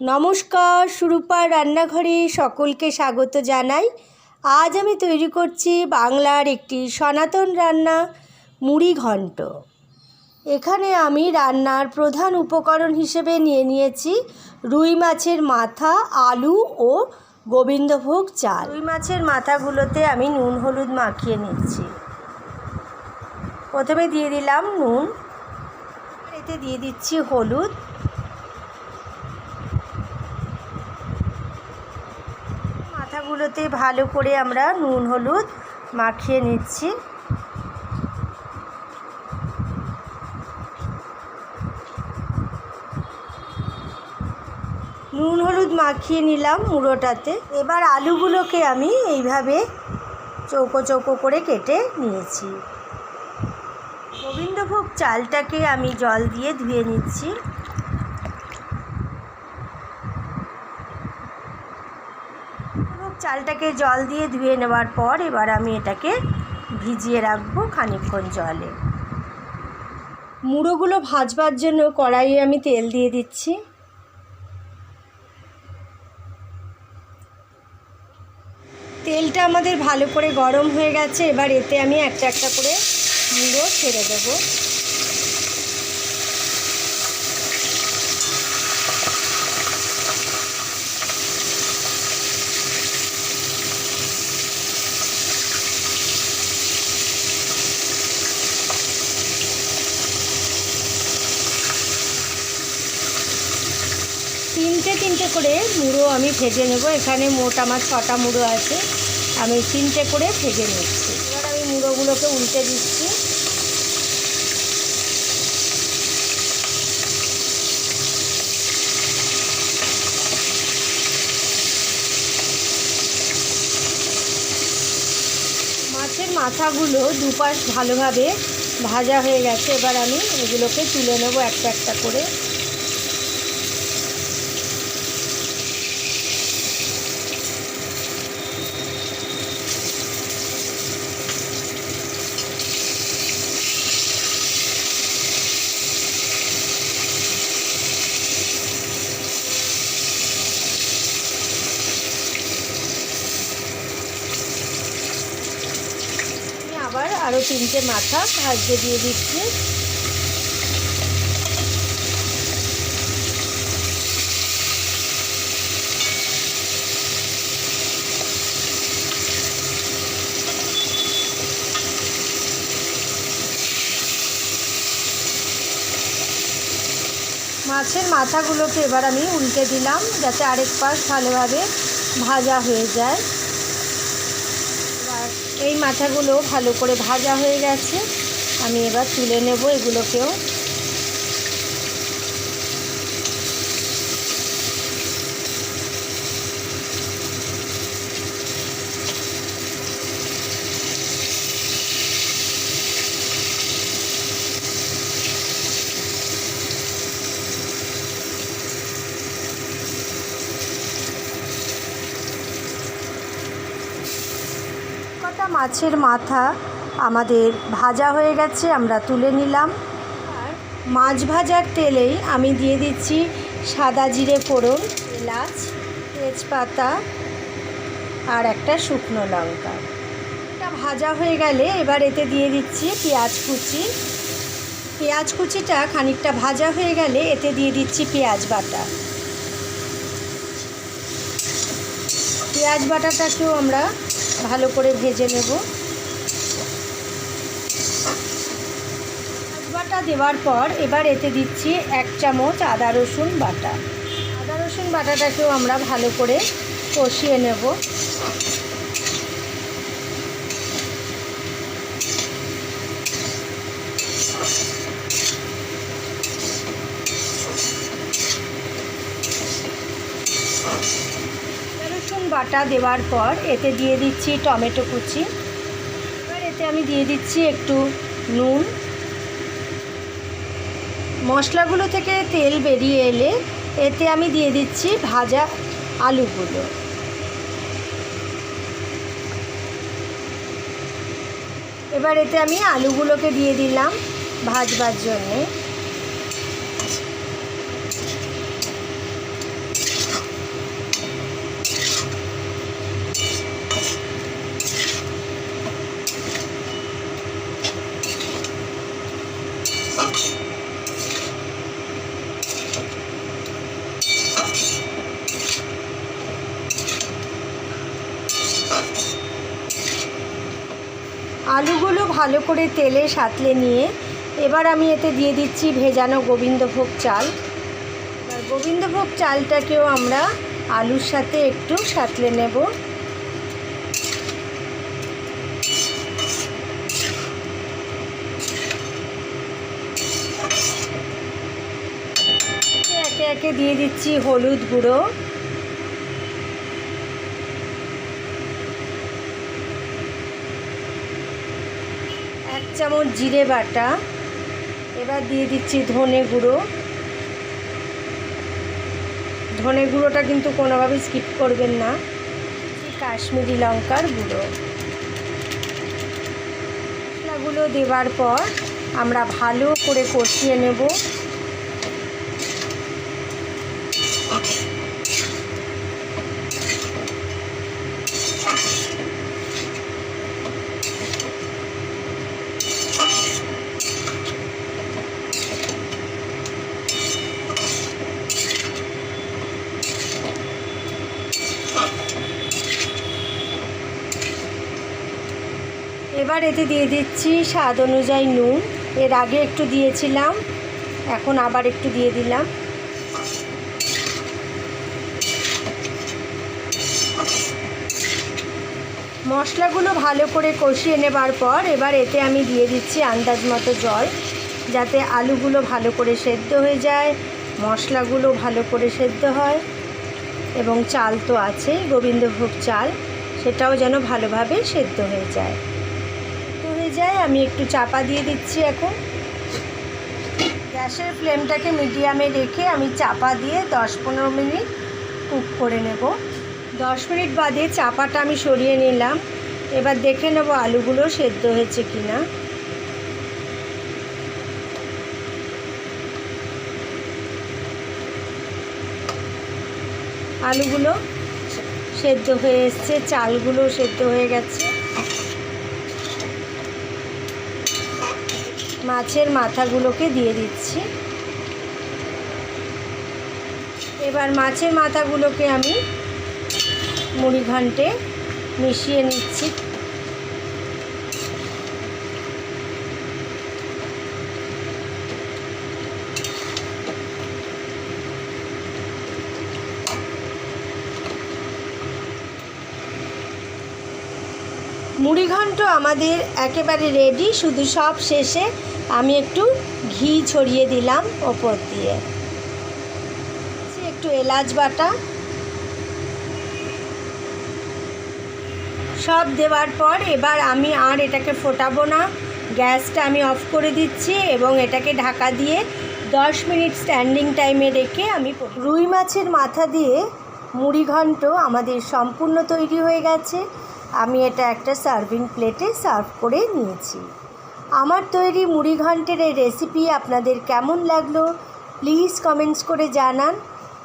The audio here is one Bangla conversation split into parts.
নমস্কার সুরূপার রান্নাঘরে সকলকে স্বাগত জানাই। আজ আমি তৈরি করছি বাংলার একটি সনাতন রান্না, মুড়ি ঘন্ট। এখানে আমি রান্নার প্রধান উপকরণ হিসেবে নিয়ে নিয়েছি রুই মাছের মাথা, আলু ও গোবিন্দভোগ চাল। রুই মাছের মাথাগুলোতে আমি নুন, হলুদ মাখিয়ে নিচ্ছি। প্রথমে দিয়ে দিলাম নুন। এতে দিয়ে দিচ্ছি হলুদ। মাথাগুলোতে ভালো করে আমরা নুন, হলুদ মাখিয়ে নিচ্ছি। নুন, হলুদ মাখিয়ে নিলাম মুড়োটাতে। এবার আলুগুলোকে আমি এইভাবে চৌকো চৌকো করে কেটে নিয়েছি। গোবিন্দভোগ চালটাকে আমি জল দিয়ে ধুয়ে নিচ্ছি। চালটাকে জল দিয়ে ধুয়ে নেওয়ার পর এবার আমি এটাকে ভিজিয়ে রাখব খানিকক্ষণ জলে। মুড়োগুলো ভাজবার জন্য কড়াইয়ে আমি তেল দিয়ে দিচ্ছি। তেলটা আমাদের ভালো করে গরম হয়ে গেছে, এবার এতে আমি একটা একটা করে মুড়ো ছেড়ে দেবো। তিনটে তিনটে করে মুড়ো আমি ভেজে নেব। এখানে মোট আমার ছটা মুড়ো আছে। আমি তিনটে করে ভেজে নিচ্ছি। এবার আমি মুড়োগুলোকে উল্টে দিচ্ছি। মাছের মাথাগুলো দুপাশ ভালোভাবে ভাজা হয়ে গেছে। এবার আমি এগুলোকে তুলে নেব একটা একটা করে আমি আবার আরও তিনটে মাথা ভাজতে দিয়ে দিচ্ছি। মাছের মাথাগুলোকে এবার আমি উল্টে দিলাম যাতে আরেক পাশ ভালোভাবে ভাজা হয়ে যায়। এই মাথাগুলো ভালো করে ভাজা হয়ে গেছে। আমি এবার তুলে নেব এগুলোকেও কটা মাছের মাথা আমাদের ভাজা হয়ে গেছে, আমরা তুলে নিলাম। মাছ ভাজার তেলেই আমি দিয়ে দিচ্ছি সাদা জিরে ফোড়ন, এলাচ, তেজপাতা আর একটা শুকনো লঙ্কা। এটা ভাজা হয়ে গেলে এবার এতে দিয়ে দিচ্ছি পেঁয়াজ কুচি। পেঁয়াজ কুচিটা খানিকটা ভাজা হয়ে গেলে এতে দিয়ে দিচ্ছি পেঁয়াজ বাটা। পেঁয়াজ বাটাটাকেও আমরা ভালো করে ভেজে নেব। বাটা দেওয়ার পর এবার এতে দিচ্ছি এক চামচ আদা রসুন বাটা। আদা রসুন বাটাটাকেও আমরা ভালো করে কষিয়ে নেব রসুন বাটা দেওয়ার পর এতে দিয়ে দিচ্ছি টমেটো কুচি। এবার এতে আমি দিয়ে দিচ্ছি একটু নুন। মশলাগুলো থেকে তেল বেরিয়ে এলে এতে আমি দিয়ে দিচ্ছি ভাজা আলুগুলো। এবার এতে আমি আলুগুলোকে দিয়ে দিলাম ভাজবার জন্যে। আলুগুলো ভালো করে তেলে সাঁতলে নিয়ে এবার আমি এতে দিয়ে দিচ্ছি ভেজানো গোবিন্দভোগ চাল। এবার গোবিন্দভোগ চালটাকেও আমরা আলুর সাথে একটু সাঁতলে নেব। একে একে দিয়ে দিচ্ছি হলুদ গুঁড়ো। চামচ জিরে বাটা। এবার দিয়ে দিচ্ছি ধনে গুঁড়ো। ধনে গুঁড়োটা কিন্তু কোনোভাবেই স্কিপ করবেন না। কাশ্মীরি লঙ্কার গুঁড়ো। মশলাগুলো দেওয়ার পর আমরা ভালো করে কষিয়ে নেব। এবার এতে দিয়ে দিচ্ছি স্বাদ অনুযায়ী নুন। এর আগে একটু দিয়েছিলাম, এখন আবার একটু দিয়ে দিলাম। মশলাগুলো ভালো করে কষিয়ে নেবার পর এবার এতে আমি দিয়ে দিচ্ছি আন্দাজ মতো জল, যাতে আলুগুলো ভালো করে সেদ্ধ হয়ে যায়, মশলাগুলো ভালো করে সেদ্ধ হয়, এবং চাল তো আছেই, গোবিন্দভোগ চাল, সেটাও যেন ভালোভাবে সেদ্ধ হয়ে যায়। হয়ে যায়, আমি একটু চাপা দিয়ে দিচ্ছি এখন। গ্যাসের ফ্লেমটাকে মিডিয়ামে রেখে আমি চাপা দিয়ে দশ পনেরো মিনিট কুক করে নেব। দশ মিনিট বাদে চাপাটা আমি সরিয়ে নিলাম। এবার দেখে নেব আলুগুলো সেদ্ধ হয়েছে কি না আলুগুলো সেদ্ধ হয়ে এসছে, চালগুলো সেদ্ধ হয়ে গেছে। মাছের মাথাগুলোকে দিয়ে দিচ্ছি। এবার মাছের মাথাগুলোকে আমি মুড়ি ঘন্টে মিশিয়ে নিচ্ছি। মুড়িঘণ্ট আমাদের একেবারে রেডি শুধু সব শেষে আমি একটু ঘি ছড়িয়ে দিলাম ওপর দিয়ে। একটু এলাচ বাটা। সব দেওয়ার পর এবার আমি আর এটাকে ফোটাবো না। গ্যাসটা আমি অফ করে দিচ্ছি এবং এটাকে ঢাকা দিয়ে দশ মিনিট স্ট্যান্ডিং টাইমে রেখে আমি রুই মাছের মাথা দিয়ে মুড়িঘণ্ট আমাদের সম্পূর্ণ তৈরি হয়ে গেছে। আমি এটা একটা সার্ভিং প্লেটে সার্ভ করে নিয়েছি। আমার তৈরি মুড়ি মুড়িঘণ্টের এই রেসিপি আপনাদের কেমন লাগল? প্লিজ কমেন্টস করে জানান।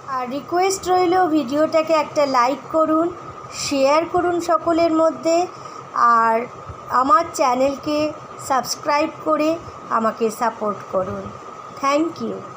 আর রিকোয়েস্ট রইল ভিডিওটাকে একটা লাইক করুন শেয়ার করুন সকলের মধ্যে। আর আমার চ্যানেলকে সাবস্ক্রাইব করে আমাকে সাপোর্ট করুন। Thank you